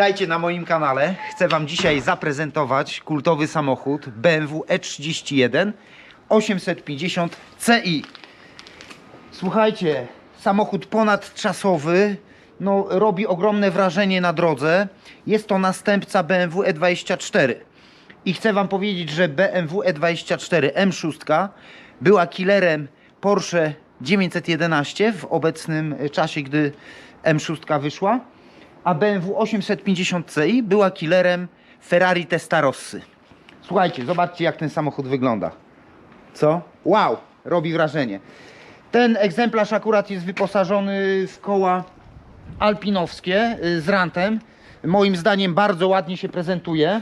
Witajcie na moim kanale. Chcę Wam dzisiaj zaprezentować kultowy samochód BMW E31 850 Ci. Słuchajcie, samochód ponadczasowy, no, robi ogromne wrażenie na drodze. Jest to następca BMW E24. I chcę Wam powiedzieć, że BMW E24 M6 była killerem Porsche 911 w obecnym czasie, gdy M6 wyszła, a BMW 850 Ci była killerem Ferrari Testarossy. Słuchajcie, zobaczcie jak ten samochód wygląda. Co? Wow, robi wrażenie. Ten egzemplarz akurat jest wyposażony w koła alpinowskie y, z rantem. Moim zdaniem bardzo ładnie się prezentuje.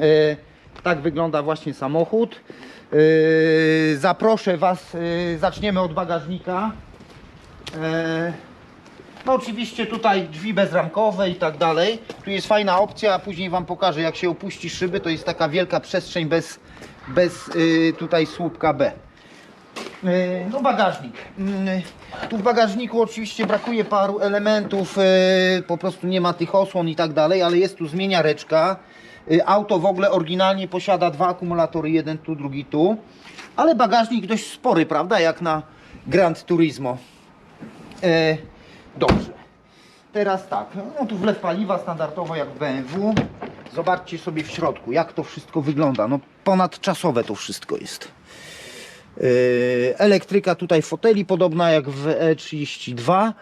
Y, Tak wygląda właśnie samochód. Y, Zaproszę Was, zaczniemy od bagażnika. Y, No oczywiście tutaj drzwi bezramkowe i tak dalej. Tu jest fajna opcja, później Wam pokażę jak się opuści szyby. To jest taka wielka przestrzeń bez, bez y, tutaj słupka B. E, No bagażnik. Mm, Tu w bagażniku oczywiście brakuje paru elementów, e, po prostu nie ma tych osłon i tak dalej, ale jest tu zmieniareczka. Auto w ogóle oryginalnie posiada dwa akumulatory, jeden tu, drugi tu. Ale bagażnik dość spory, prawda, jak na Grand Turismo. Dobrze. Teraz tak, no tu wlew paliwa standardowo jak w BMW. Zobaczcie sobie w środku, jak to wszystko wygląda. No ponadczasowe to wszystko jest. Yy, Elektryka tutaj foteli, podobna jak w E32.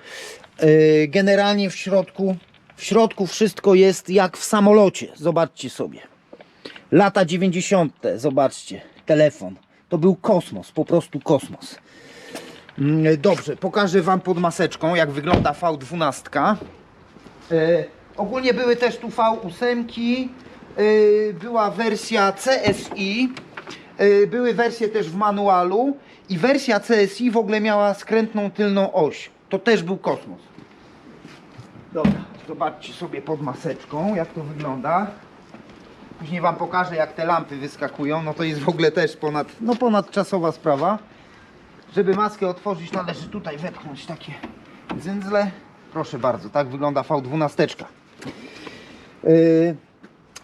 Yy, Generalnie w środku, w środku wszystko jest jak w samolocie. Zobaczcie sobie. Lata 90. Zobaczcie. Telefon. To był kosmos, po prostu kosmos. Mm, Dobrze, pokażę Wam pod maseczką, jak wygląda V12. E, ogólnie były też tu V8, e, była wersja CSI, e, były wersje też w manualu i wersja CSI w ogóle miała skrętną tylną oś. To też był kosmos. Dobra, zobaczcie sobie pod maseczką, jak to wygląda. Później Wam pokażę, jak te lampy wyskakują. No to jest w ogóle też ponad, no ponadczasowa sprawa. Żeby maskę otworzyć, należy tutaj wepchnąć takie dzyndzle. Proszę bardzo, tak wygląda V12. Yy,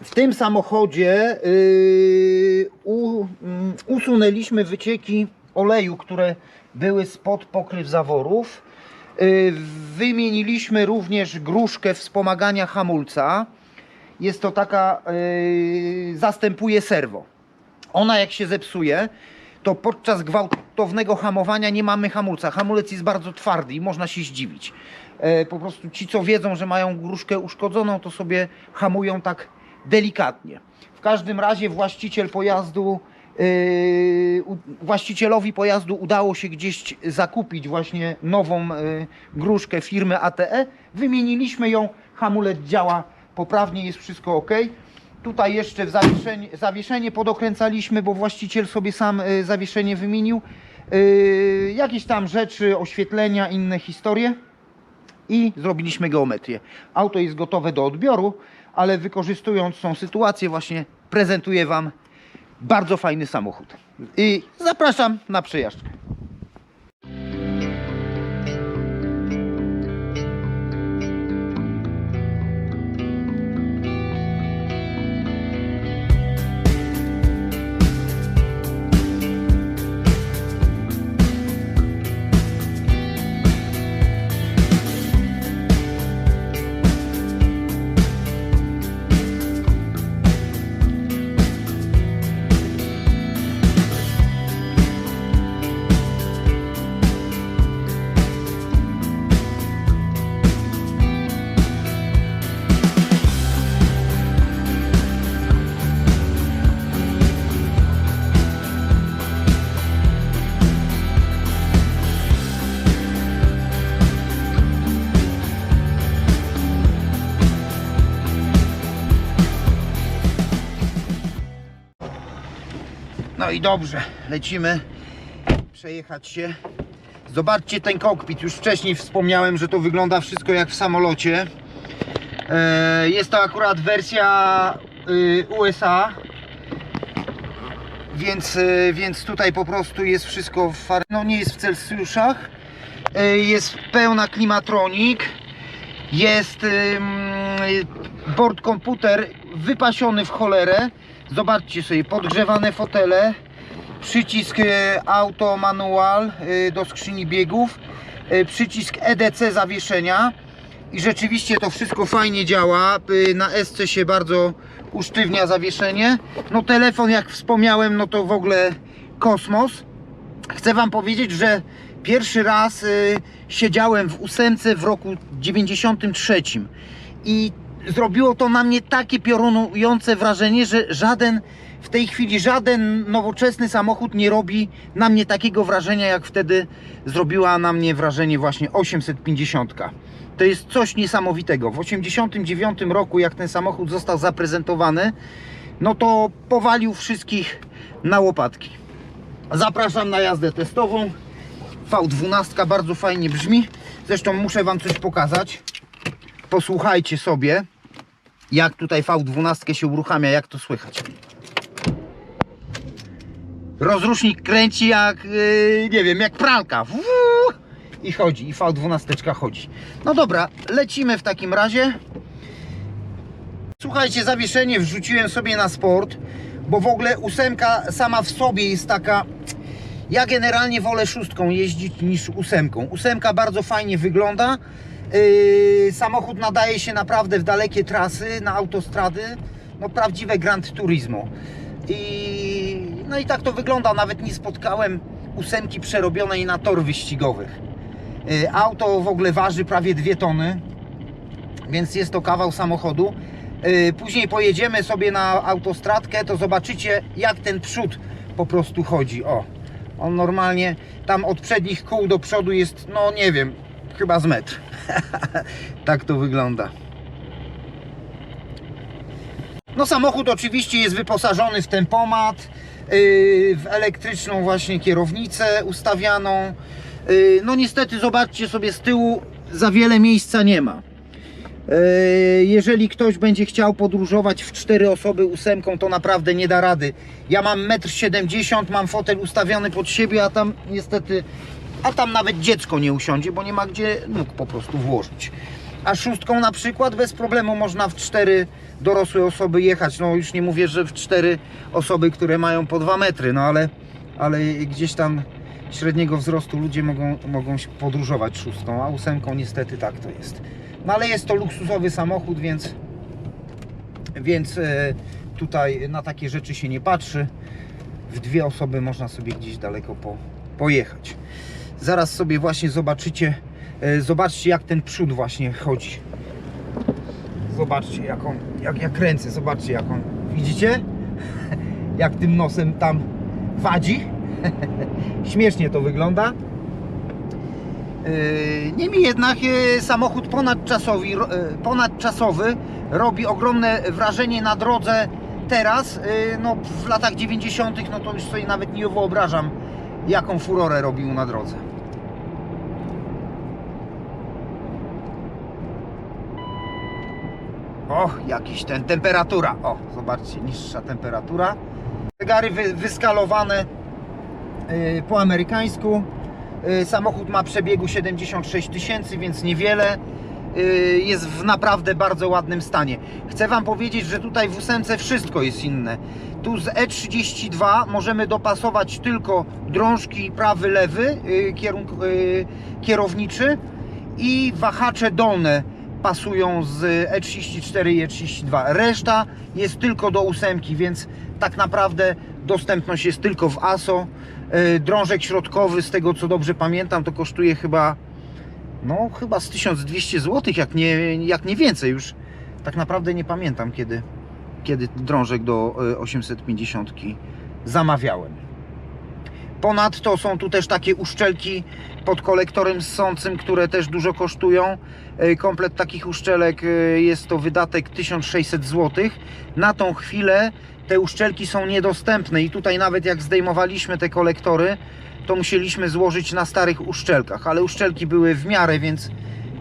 W tym samochodzie u, mm, usunęliśmy wycieki oleju, które były spod pokryw zaworów. Yy, Wymieniliśmy również gruszkę wspomagania hamulca. Jest to taka, zastępuje serwo. Ona jak się zepsuje, to podczas gwałtownego hamowania nie mamy hamulca. Hamulec jest bardzo twardy i można się zdziwić. E, po prostu ci, co wiedzą, że mają gruszkę uszkodzoną, to sobie hamują tak delikatnie. W każdym razie właściciel pojazdu, e, właścicielowi pojazdu udało się gdzieś zakupić właśnie nową e, gruszkę firmy ATE. Wymieniliśmy ją, hamulec działa poprawnie, jest wszystko ok. Tutaj jeszcze w zawieszenie, zawieszenie podokręcaliśmy, bo właściciel sobie sam y, zawieszenie wymienił. Y, jakieś tam rzeczy, oświetlenia, inne historie. I zrobiliśmy geometrię. Auto jest gotowe do odbioru, ale wykorzystując tą sytuację właśnie prezentuję Wam bardzo fajny samochód. I zapraszam na przejażdżkę. No i dobrze, lecimy przejechać się. Zobaczcie ten kokpit. Już wcześniej wspomniałem, że to wygląda wszystko jak w samolocie. E, Jest to akurat wersja y, USA. Więc, y, więc tutaj po prostu jest wszystko w far... no nie jest w Celsjuszach. E, Jest pełna klimatronik. Jest bord komputer wypasiony w cholerę. Zobaczcie sobie, podgrzewane fotele, przycisk e, auto manual e, do skrzyni biegów, e, przycisk EDC zawieszenia i rzeczywiście to wszystko fajnie działa. Na SC się bardzo usztywnia zawieszenie. No telefon jak wspomniałem, no to w ogóle kosmos. Chcę Wam powiedzieć, że pierwszy raz siedziałem w ósemce w roku 93 i zrobiło to na mnie takie piorunujące wrażenie, że żaden w tej chwili żaden nowoczesny samochód nie robi na mnie takiego wrażenia, jak wtedy zrobiła na mnie wrażenie właśnie 850. To jest coś niesamowitego. W 89 roku, jak ten samochód został zaprezentowany, no to powalił wszystkich na łopatki. Zapraszam na jazdę testową. V12 bardzo fajnie brzmi. Zresztą muszę Wam coś pokazać. Posłuchajcie sobie, jak tutaj V12 się uruchamia, jak to słychać. Rozrusznik kręci jak, yy, nie wiem, jak pralka. I chodzi, i V12 chodzi. No dobra, lecimy w takim razie. Słuchajcie, zawieszenie wrzuciłem sobie na sport, bo w ogóle ósemka sama w sobie jest taka. Ja generalnie wolę szóstką jeździć niż ósemką. Ósemka bardzo fajnie wygląda. Yy, samochód nadaje się naprawdę w dalekie trasy, na autostrady. No prawdziwe Grand Turismo. I, no i tak to wygląda. Nawet nie spotkałem ósemki przerobionej na tor wyścigowych. Yy, auto w ogóle waży prawie 2 tony więc jest to kawał samochodu. Yy, Później pojedziemy sobie na autostradkę, to zobaczycie jak ten przód po prostu chodzi. O, on normalnie tam od przednich kół do przodu jest, no nie wiem, chyba z metr. tak to wygląda. No samochód oczywiście jest wyposażony w tempomat, yy, w elektryczną właśnie kierownicę ustawianą. Yy, No niestety zobaczcie sobie z tyłu za wiele miejsca nie ma. Yy, Jeżeli ktoś będzie chciał podróżować w cztery osoby ósemką, to naprawdę nie da rady. Ja mam 1,70 m, mam fotel ustawiony pod siebie, a tam niestety, a tam nawet dziecko nie usiądzie, bo nie ma gdzie nóg po prostu włożyć. A szóstką na przykład bez problemu można w cztery dorosłe osoby jechać. No już nie mówię, że w cztery osoby, które mają po 2 metry, no ale, ale gdzieś tam średniego wzrostu ludzie mogą, mogą podróżować szóstką, a ósemką niestety tak to jest. No ale jest to luksusowy samochód, więc, więc e, tutaj na takie rzeczy się nie patrzy. W dwie osoby można sobie gdzieś daleko po, pojechać. Zaraz sobie właśnie zobaczycie, e, zobaczcie jak ten przód właśnie chodzi. Zobaczcie jak on, jak ja kręcę, zobaczcie jak on, widzicie? Jak tym nosem tam wadzi. Śmiesznie to wygląda. Yy, Niemniej jednak yy, samochód ponadczasowy, ponadczasowy robi ogromne wrażenie na drodze teraz. No, w latach 90. no to już sobie nawet nie wyobrażam, jaką furorę robił na drodze. O, jakiś ten, temperatura. O, zobaczcie, niższa temperatura. Zegary wy, wyskalowane yy, po amerykańsku. Yy, Samochód ma przebiegu 76 tysięcy, więc niewiele. Yy, Jest w naprawdę bardzo ładnym stanie. Chcę Wam powiedzieć, że tutaj w ósemce wszystko jest inne. Tu z E32 możemy dopasować tylko drążki prawy, lewy, yy, kierunk, yy, kierowniczy i wahacze dolne pasują z E34 i E32. Reszta jest tylko do ósemki, więc tak naprawdę dostępność jest tylko w ASO. Drążek środkowy, z tego co dobrze pamiętam, to kosztuje chyba no chyba z 1200 zł, jak nie, jak nie więcej już. Tak naprawdę nie pamiętam kiedy, kiedy drążek do y, 850 zamawiałem. Ponadto są tu też takie uszczelki pod kolektorem ssącym, które też dużo kosztują. Y, Komplet takich uszczelek y, jest to wydatek 1600 zł. Na tą chwilę te uszczelki są niedostępne i tutaj nawet jak zdejmowaliśmy te kolektory, to musieliśmy złożyć na starych uszczelkach, ale uszczelki były w miarę, więc,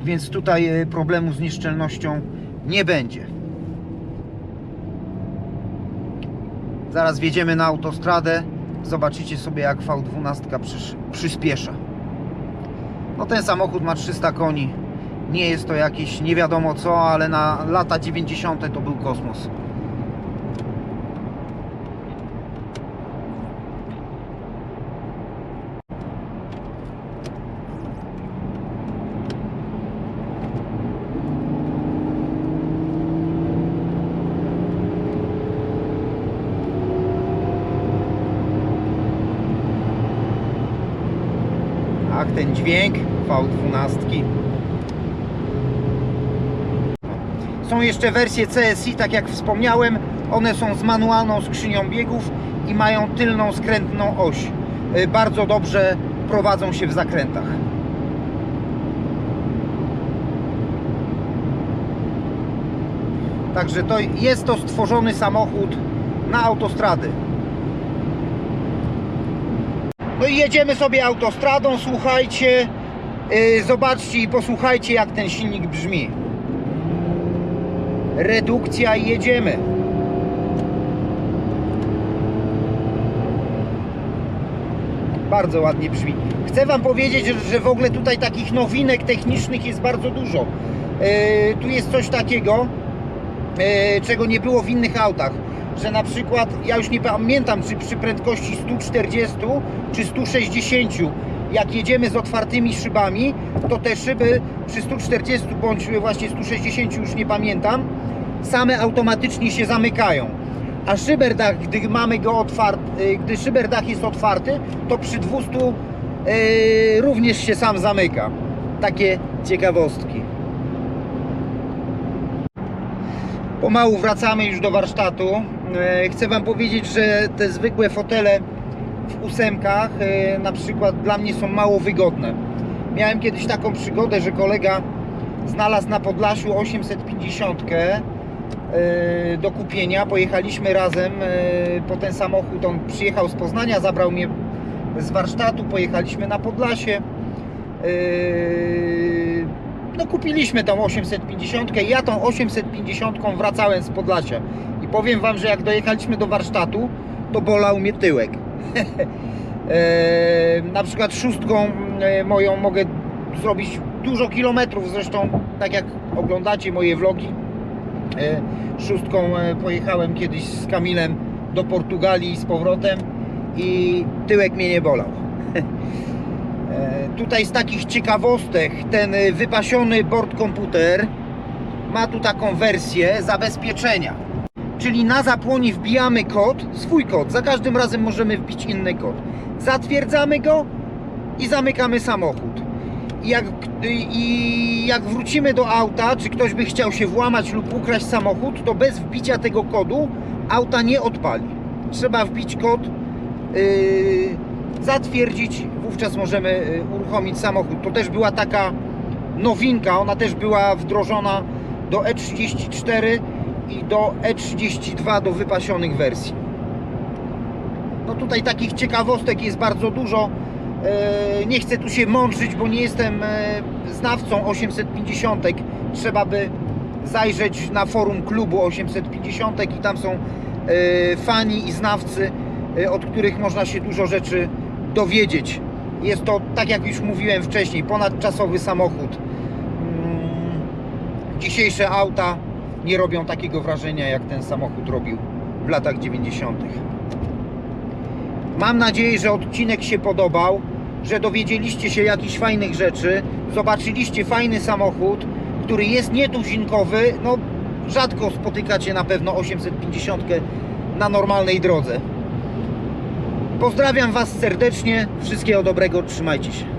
więc tutaj e, problemu z nieszczelnością nie będzie. Zaraz wjedziemy na autostradę, zobaczycie sobie jak V12 przysz, przyspiesza. No ten samochód ma 300 koni, Nie jest to jakieś nie wiadomo co, ale na lata 90. to był kosmos. Ten dźwięk V12. Są jeszcze wersje CSI, tak jak wspomniałem. One są z manualną skrzynią biegów i mają tylną skrętną oś. Y, Bardzo dobrze prowadzą się w zakrętach. Także to jest to stworzony samochód na autostrady. No i jedziemy sobie autostradą, słuchajcie, yy, zobaczcie i posłuchajcie jak ten silnik brzmi. Redukcja i jedziemy. Bardzo ładnie brzmi. Chcę Wam powiedzieć, że, w ogóle tutaj takich nowinek technicznych jest bardzo dużo. Yy, tu jest coś takiego, yy, czego nie było w innych autach. Że na przykład, ja już nie pamiętam, czy przy prędkości 140 czy 160, jak jedziemy z otwartymi szybami, to te szyby przy 140 bądź właśnie 160, już nie pamiętam, same automatycznie się zamykają. A szyberdach, gdy mamy go otwarty, gdy szyberdach jest otwarty, to przy 200 yy, również się sam zamyka. Takie ciekawostki. Pomału wracamy już do warsztatu. E, Chcę Wam powiedzieć, że te zwykłe fotele w ósemkach e, na przykład dla mnie są mało wygodne. Miałem kiedyś taką przygodę, że kolega znalazł na Podlasiu 850 e, do kupienia. Pojechaliśmy razem po ten samochód. On przyjechał z Poznania, zabrał mnie z warsztatu, pojechaliśmy na Podlasie. No kupiliśmy tą 850. Ja tą 850 wracałem z Podlasia. Powiem Wam, że jak dojechaliśmy do warsztatu, to bolał mnie tyłek. E, na przykład szóstką e, moją mogę zrobić dużo kilometrów. Zresztą, tak jak oglądacie moje vlogi, e, szóstką pojechałem kiedyś z Kamilem do Portugalii z powrotem i tyłek mnie nie bolał. Tutaj z takich ciekawostek ten wypasiony bord komputer ma tu taką wersję zabezpieczenia. Czyli na zapłonie wbijamy kod, swój kod. Za każdym razem możemy wbić inny kod. Zatwierdzamy go i zamykamy samochód. I jak, I jak wrócimy do auta, czy ktoś by chciał się włamać lub ukraść samochód, to bez wbicia tego kodu auta nie odpali. Trzeba wbić kod, yy, zatwierdzić, wówczas możemy yy, uruchomić samochód. To też była taka nowinka, ona też była wdrożona do E34 i do E32 do wypasionych wersji. No tutaj takich ciekawostek jest bardzo dużo. E, Nie chcę tu się mądrzyć, bo nie jestem e, znawcą 850. Trzeba by zajrzeć na forum klubu 850 i tam są e, fani i znawcy, od których można się dużo rzeczy dowiedzieć. Jest to, tak jak już mówiłem wcześniej, ponadczasowy samochód. Mm, Dzisiejsze auta nie robią takiego wrażenia, jak ten samochód robił w latach 90. Mam nadzieję, że odcinek się podobał, że dowiedzieliście się jakichś fajnych rzeczy, zobaczyliście fajny samochód, który jest nietuzinkowy. No, rzadko spotykacie na pewno 850 na normalnej drodze. Pozdrawiam Was serdecznie, wszystkiego dobrego, trzymajcie się.